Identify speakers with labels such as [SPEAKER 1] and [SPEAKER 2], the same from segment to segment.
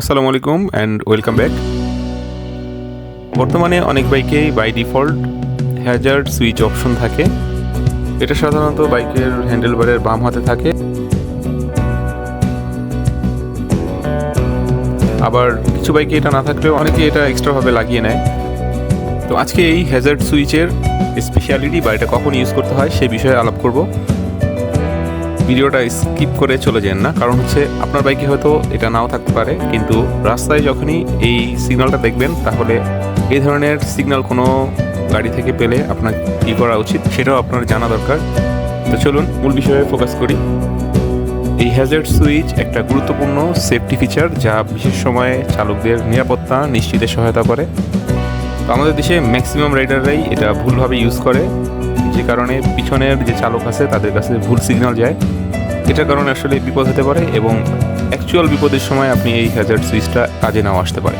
[SPEAKER 1] আসসালামু আলাইকুম and welcome back বর্তমানে অনেক বাইকেই by default hazard switch option থাকে। এটা সাধারণত বাইকের হ্যান্ডেলবারের বাম হাতে থাকে। আবার কিছু বাইকে এটা না থাকলেও অনেকে এটা এক্সট্রাভাবে লাগিয়ে নেয়। তো আজকে এই হ্যাজার্ড সুইচের স্পেশালিটি বা এটা কখন ইউজ করতে হয় সে বিষয়ে আলাপ করব। ভিডিওটা স্কিপ করে চলে যান না, কারণ হচ্ছে আপনার বাইকে হয়তো এটা নাও থাকতে পারে, কিন্তু রাস্তায় যখনই এই সিগন্যালটা দেখবেন, তাহলে এই ধরনের সিগন্যাল কোনো গাড়ি থেকে পেলে আপনার কী করা উচিত সেটাও আপনার জানা দরকার। তো চলুন মূল বিষয়ে ফোকাস করি। এই হ্যাজার্ড সুইচ একটা গুরুত্বপূর্ণ সেফটি ফিচার যা বিশেষ সময়ে চালকদের নিরাপত্তা নিশ্চিতে সহায়তা করে। আমাদের দেশে ম্যাক্সিমাম রাইডাররাই এটা ভুলভাবে ইউজ করে। যে কারণে পিছনের যে চালক আছে, তাদের কাছে ভুল সিগন্যাল যায়। এটার কারণে আসলে বিপদ হতে পারে এবং অ্যাকচুয়াল বিপদের সময় আপনি এই হ্যাজার্ড সুইচটা কাজে নাও আসতে পারে।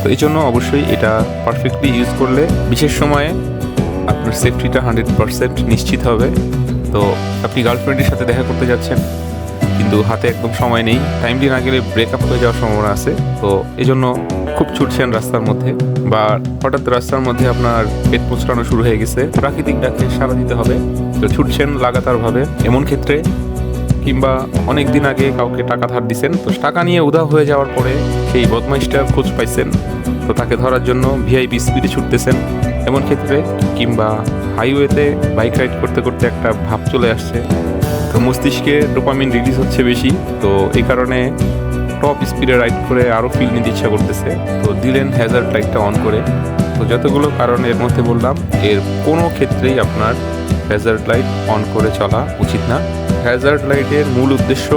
[SPEAKER 1] তো এই জন্য অবশ্যই এটা পারফেক্টলি ইউজ করলে বিশেষ সময়ে আপনার সেফটিটা হান্ড্রেড পারসেন্ট নিশ্চিত হবে। তো আপনি গার্লফ্রেন্ডের সাথে দেখা করতে যাচ্ছেন, কিন্তু হাতে একদম সময় নেই। টাইমলি না গেলে ব্রেকআপ হয়ে যাওয়ার সম্ভাবনা আছে। তো এই জন্য খুব ছুটছেন রাস্তার মধ্যে বা হঠাৎ রাস্তার মধ্যে আপনার পেট মোচড়ানো শুরু হয়ে গেছে। প্রাকৃতিক ডাকে সারা দিতে হবে। তো ছুটছেন লাগাতারভাবে। এমন ক্ষেত্রে কিংবা অনেক দিন আগে কাউকে টাকা ধার দিছেন, তো টাকা নিয়ে উধাও হয়ে যাওয়ার পরে সেই বদমাইশটার খোঁজ পাইছেন। তো তাকে ধরার জন্য ভিআইপি স্পিডে ছুটতেছেন। এমন ক্ষেত্রে কিংবা হাইওয়েতে বাইক রাইড করতে করতে একটা ভাব চলে আসছে। তো মস্তিষ্কে ডোপামিন রিলিজ হচ্ছে বেশি। তো এই কারণে টপ স্পিডে রাইড করে আরও ফিল নিতে ইচ্ছা করতেছে। তো দিলেন হ্যাজার্ড লাইটটা অন করে। তো যতগুলো কারণ এর মধ্যে বললাম, এর কোনো ক্ষেত্রেই আপনার হ্যাজার্ড লাইট অন করে চলা উচিত না। হ্যাজার্ড লাইটের মূল উদ্দেশ্য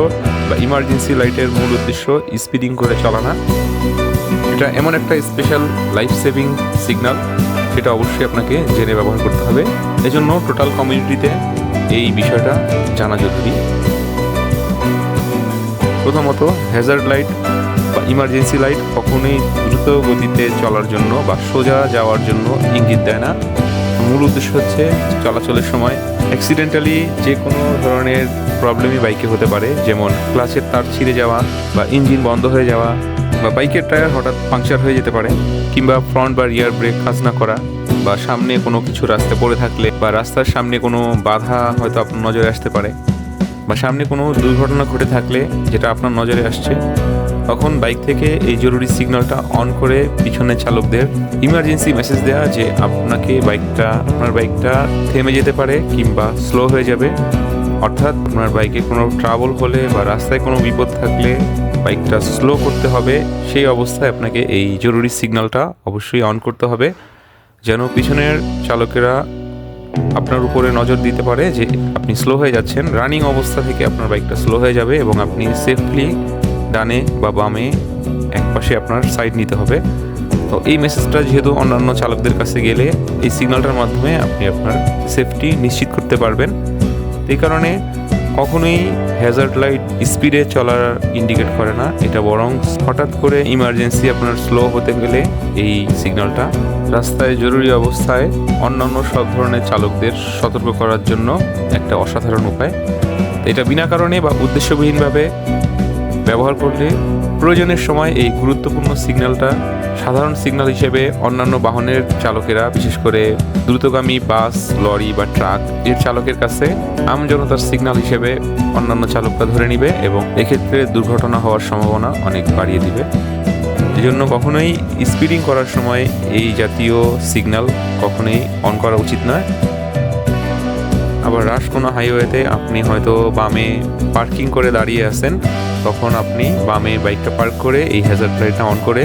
[SPEAKER 1] বা ইমার্জেন্সি লাইটের মূল উদ্দেশ্য স্পিডিং করে চলা না। এটা এমন একটা স্পেশাল লাইফ সেভিং সিগন্যাল সেটা অবশ্যই আপনাকে জেনে ব্যবহার করতে হবে। এজন্য টোটাল কমিউনিটিতে এই বিষয়টা জানা জরুরি। প্রথমত হ্যাজার্ড লাইট বা ইমার্জেন্সি লাইট কখনোই দ্রুত গতিতে চলার জন্য বা সোজা যাওয়ার জন্য ইঙ্গিত দেয় না। মূল উদ্দেশ্য হচ্ছে চলাচলের সময়। অ্যাক্সিডেন্টালি যে কোনো ধরনের প্রবলেমই বাইকে হতে পারে, যেমন ক্লাসের তার ছিঁড়ে যাওয়া বা ইঞ্জিন বন্ধ হয়ে যাওয়া বা বাইকের টায়ার হঠাৎ পাংচার হয়ে যেতে পারে, কিংবা ফ্রন্ট বা রিয়ার ব্রেক কাজ না করা বা সামনে কোনো কিছু রাস্তায় পড়ে থাকলে বা রাস্তার সামনে কোনো বাধা হয়তো আপনার নজরে আসতে পারে। বা সামনে কোনো দুর্ঘটনা ঘটে থাকলে যেটা আপনার নজরে আসছে, তখন বাইক থেকে এই জরুরি সিগন্যালটা অন করে পিছনে চালকদের ইমার্জেন্সি মেসেজ দেওয়া যে আপনাকে বাইকটা, আপনার বাইকটা থেমে যেতে পারে কিংবা স্লো হয়ে যাবে। অর্থাৎ আপনার বাইকে কোনো ট্রাবল হলে বা রাস্তায় কোনো বিপদ থাকলে বাইকটা স্লো করতে হবে। সেই অবস্থায় আপনাকে এই জরুরি সিগন্যালটা অবশ্যই অন করতে হবে। যেন পিছনের চালকেরা আপনার উপরে নজর দিতে পারে যে আপনি স্লো হয়ে যাচ্ছেন। রানিং অবস্থা থেকে আপনার বাইকটা স্লো হয়ে যাবে এবং আপনি সেফলি ডানে বা বামে এক পাশে আপনার সাইড নিতে হবে। তো এই মেসেজটা যেহেতু অন্যান্য চালকদের কাছে গেলে এই সিগন্যালটার মাধ্যমে আপনি আপনার সেফটি নিশ্চিত করতে পারবেন। এই কারণে কখনোই হ্যাজার্ড লাইট স্পিডে চলার ইন্ডিকেট করে না। এটা বরং হঠাৎ করে ইমার্জেন্সি আপনার স্লো হতে গেলে এই সিগন্যালটা রাস্তায় জরুরি অবস্থায় অন্যান্য সব ধরনের চালকদের সতর্ক করার জন্য একটা অসাধারণ উপায়। এটা বিনা কারণে বা উদ্দেশ্যবিহীনভাবে ব্যবহার করলে প্রয়োজনের সময় এই গুরুত্বপূর্ণ সিগন্যালটা সাধারণ সিগন্যাল হিসেবে অন্যান্য বাহনের চালকেরা, বিশেষ করে দ্রুতগামী বাস, লরি বা ট্রাক, এর চালকের কাছে আমজনতার সিগন্যাল হিসেবে অন্যান্য চালকরা ধরে নিবে এবং এক্ষেত্রে দুর্ঘটনা হওয়ার সম্ভাবনা অনেক বাড়িয়ে দিবে। এই জন্য কখনোই স্পিডিং করার সময় এই জাতীয় সিগন্যাল কখনোই অন করা উচিত নয়। আবার রাশ কোনো হাইওয়েতে আপনি হয়তো বামে পার্কিং করে দাঁড়িয়ে আছেন, তখন আপনি বামে বাইকটা পার্ক করে এই হ্যাজার্ড লাইটটা অন করে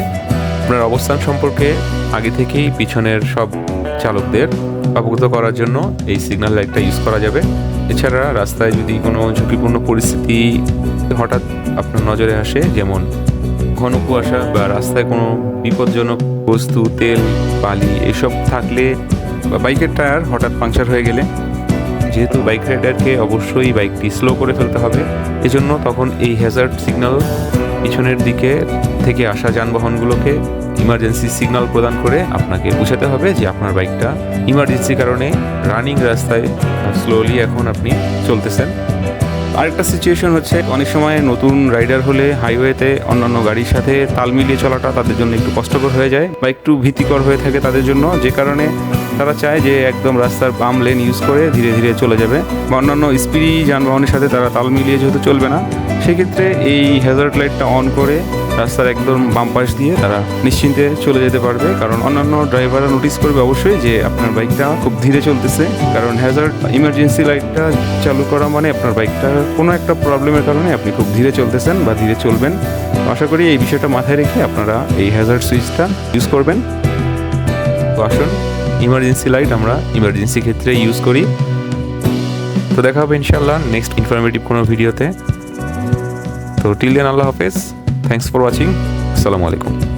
[SPEAKER 1] আপনার অবস্থান সম্পর্কে আগে থেকেই পিছনের সব চালকদের অবগত করার জন্য এই সিগন্যাল লাইটটা ইউজ করা যাবে। এছাড়া রাস্তায় যদি কোনো ঝুঁকিপূর্ণ পরিস্থিতি হঠাৎ আপনার নজরে আসে, যেমন ঘন কুয়াশা বা রাস্তায় কোনো বিপজ্জনক বস্তু, তেল, বালি এসব থাকলে বা বাইকের টায়ার হঠাৎ পাংচার হয়ে গেলে, যেহেতু বাইক রাইডারকে অবশ্যই বাইকটি স্লো করে ফেলতে হবে, এজন্য তখন এই হ্যাজার্ড সিগন্যাল পিছনের দিকে থেকে আসা যানবাহনগুলোকে ইমার্জেন্সি সিগন্যাল প্রদান করে আপনাকে বোঝাতে হবে যে আপনার বাইকটা ইমার্জেন্সি কারণে রানিং রাস্তায় স্লোলি এখন আপনি চলতেছেন। আরেকটা সিচুয়েশন হচ্ছে, অনেক সময় নতুন রাইডার হলে হাইওয়েতে অন্যান্য গাড়ির সাথে তাল মিলিয়ে চলাটা তাদের জন্য একটু কষ্টকর হয়ে যায় বা একটু ভীতিকর হয়ে থাকে তাদের জন্য, যে কারণে তারা চায় যে একদম রাস্তার বাম লেন ইউজ করে ধীরে ধীরে চলে যাবে। বা অন্যান্য স্পিডি যানবাহনের সাথে তারা তাল মিলিয়ে যেহেতু চলবে না, সেক্ষেত্রে এই হ্যাজার্ড লাইটটা অন করে রাস্তার একদম বাম পাশ দিয়ে তারা নিশ্চিন্তে চলে যেতে পারবে। কারণ অন্যান্য ড্রাইভাররা নোটিস করবে অবশ্যই যে আপনার বাইকটা খুব ধীরে চলতেছে। কারণ হ্যাজার্ড ইমার্জেন্সি লাইটটা চালু করা মানে আপনার বাইকটা কোনো একটা প্রবলেমের কারণে আপনি খুব ধীরে চলতেছেন বা ধীরে চলবেন। আশা করি এই বিষয়টা মাথায় রেখে আপনারা এই হ্যাজার্ড সুইচটা ইউজ করবেন। তো আসুন ইমার্জেন্সি লাইট আমরা ইমার্জেন্সি ক্ষেত্রে ইউজ করি। তো দেখা হবে ইনশাল্লাহ নেক্সট ইনফরমেটিভ কোনো ভিডিওতে তো টিল দেন আল্লাহ হাফেজ। থ্যাংকস ফর ওয়াচিং আসসালামু আলাইকুম